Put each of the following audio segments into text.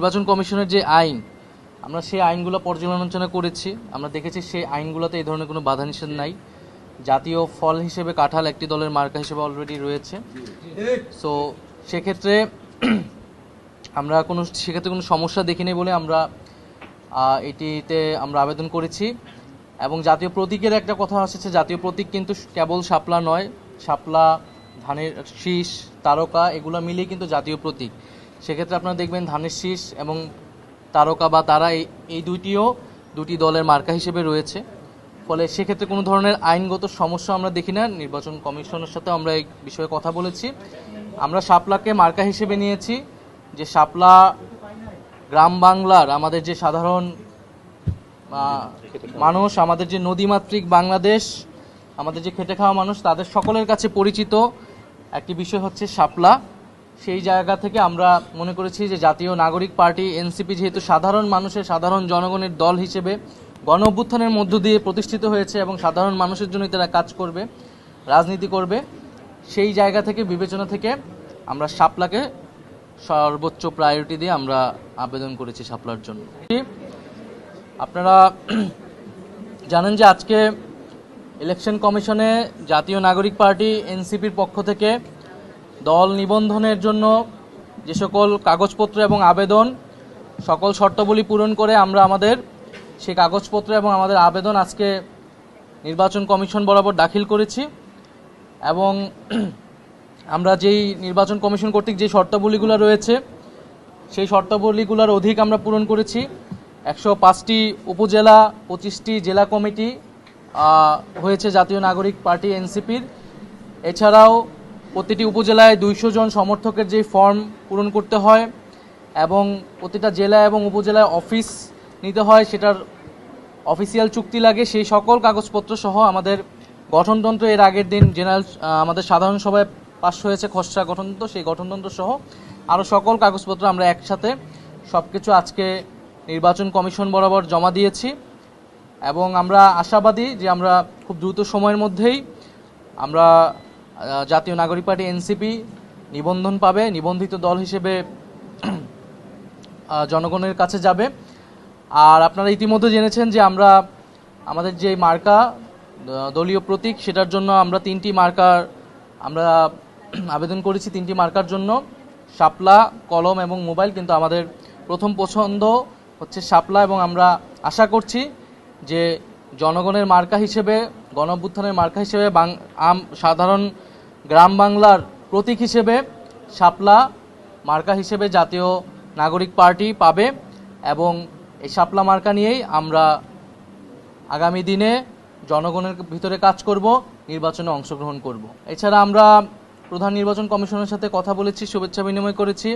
নির্বাচন কমিশনের যে আইন, আমরা সেই আইনগুলো পর্যালোচনা করেছি। আমরা দেখেছি সেই আইনগুলোতে এই ধরনের কোনো বাধা নিষেধ নাই। জাতীয় ফল হিসেবে কাঁঠাল একটি দলের মার্কা হিসেবে অলরেডি রয়েছে। সো সেক্ষেত্রে আমরা কোনো, সেক্ষেত্রে কোনো সমস্যা দেখিনি বলে আমরা এটিতে আমরা আবেদন করেছি। এবং জাতীয় প্রতীকের একটা কথা আসছে, জাতীয় প্রতীক কিন্তু কেবল শাপলা নয়, শাপলা, ধানের শীষ, তারকা, এগুলো মিলিয়ে কিন্তু জাতীয় প্রতীক। সেক্ষেত্রে আপনারা দেখবেন ধানের শীষ এবং তারকা বা তারা এই দুইটিও দুটি দলের মার্কা হিসেবে রয়েছে। ফলে সেক্ষেত্রে কোনো ধরনের আইনগত সমস্যা আমরা দেখি না। নির্বাচন কমিশনের সাথে আমরা এই বিষয়ে কথা বলেছি। আমরা শাপলাকে মার্কা হিসেবে নিয়েছি। যে শাপলা গ্রাম বাংলার আমাদের যে সাধারণ মানুষ, আমাদের যে নদীমাতৃক বাংলাদেশ, আমাদের যে খেটে খাওয়া মানুষ, তাদের সকলের কাছে পরিচিত একটি বিষয় হচ্ছে শাপলা। সেই জায়গা থেকে আমরা মনে করেছি যে জাতীয় নাগরিক পার্টি, এনসিপি যেহেতু সাধারণ মানুষের, সাধারণ জনগণের দল হিসেবে গণ অভ্যুত্থানের মধ্য দিয়ে প্রতিষ্ঠিত হয়েছে এবং সাধারণ মানুষের জন্যই তারা কাজ করবে, রাজনীতি করবে, সেই জায়গা থেকে, বিবেচনা থেকে আমরা শাপলাকে সর্বোচ্চ প্রায়োরিটি দিয়ে আমরা আবেদন করেছি শাপলার জন্য। আপনারা জানেন যে আজকে ইলেকশন কমিশনে জাতীয় নাগরিক পার্টি, এনসিপির পক্ষ থেকে দল নিবন্ধনের জন্য যে সকল কাগজপত্র এবং আবেদন, সকল শর্তাবলী পূরণ করে আমরা আমাদের সেই কাগজপত্র এবং আমাদের আবেদন আজকে নির্বাচন কমিশন বরাবর দাখিল করেছি এবং আমরা যেই নির্বাচন কমিশন কর্তৃক যে শর্তাবলীগুলো রয়েছে, সেই শর্তাবলীগুলোর অধিক আমরা পূরণ করেছি। একশো পাঁচটি উপজেলা, পঁচিশটি জেলা কমিটি হয়েছে জাতীয় নাগরিক পার্টি এনসিপির। এছাড়াও প্রতিটি উপজেলায় দুইশো জন সমর্থকের যে ফর্ম পূরণ করতে হয় এবং প্রতিটা জেলা এবং উপজেলায় অফিস নিতে হয়, সেটার অফিসিয়াল চুক্তি লাগে। সেই সকল কাগজপত্র সহ আমাদের গঠনতন্ত্র, এর আগের দিন জেনারেল আমাদের সাধারণ সভায় পাশ হয়েছে খসড়া গঠনতন্ত্র। সেই গঠনতন্ত্র সহ আরও সকল কাগজপত্র আমরা একসাথে সব কিছু আজকে নির্বাচন কমিশন বরাবর জমা দিয়েছি এবং আমরা আশাবাদী যে আমরা খুব দ্রুত সময়ের মধ্যেই আমরা জাতীয় নাগরিক পার্টি এনসিপি নিবন্ধন পাবে, নিবন্ধিত দল হিসেবে জনগণের কাছে যাবে। আর আপনারা ইতিমধ্যে জেনেছেন যে আমরা, আমাদের যে মার্কা দলীয় প্রতীক, সেটার জন্য আমরা তিনটি মার্কার, আমরা আবেদন করেছি তিনটি মার্কার জন্য। শাপলা, কলম এবং মোবাইল, কিন্তু আমাদের প্রথম পছন্দ হচ্ছে শাপলা এবং আমরা আশা করছি যে জনগণের মার্কা হিসেবে গণ মার্কা হিসেবে বাং আম সাধারণ গ্রাম বাংলার প্রতীক হিসেবে শাপলা মার্কা হিসেবে জাতীয় নাগরিক পার্টি পাবে এবং এই শাপলা মার্কা নিয়েই আমরা আগামী দিনে জনগণের ভিতরে কাজ করব, নির্বাচনে অংশগ্রহণ করব। এছাড়া আমরা প্রধান নির্বাচন কমিশনের সাথে কথা বলেছি, শুভেচ্ছা বিনিময় করেছি।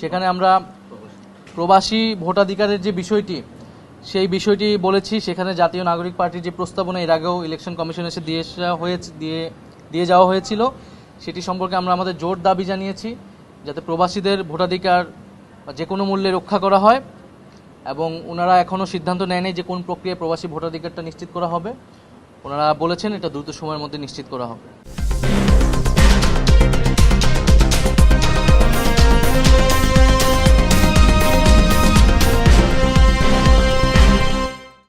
সেখানে আমরা প্রবাসী ভোটাধিকারের যে বিষয়টি, সেই বিষয়টি বলেছি। সেখানে জাতীয় নাগরিক পার্টির যে প্রস্তাবনা, এর আগেও ইলেকশন কমিশন এসে দিয়ে হয়েছে, দিয়ে দিয়ে যাওয়া হয়েছিল। সেটি সম্পর্কে আমরা আমাদের জোর দাবি জানিয়েছি, যাতে প্রবাসীদের ভোটাধিকার যে কোনো মূল্যে রক্ষা করা হয় এবং ওনারা এখনও সিদ্ধান্ত নেয়নি যে কোন প্রক্রিয়ায় প্রবাসী ভোটাধিকারটা নিশ্চিত করা হবে। ওনারা বলেছেন এটা দ্রুত সময়ের মধ্যে নিশ্চিত করা হবে।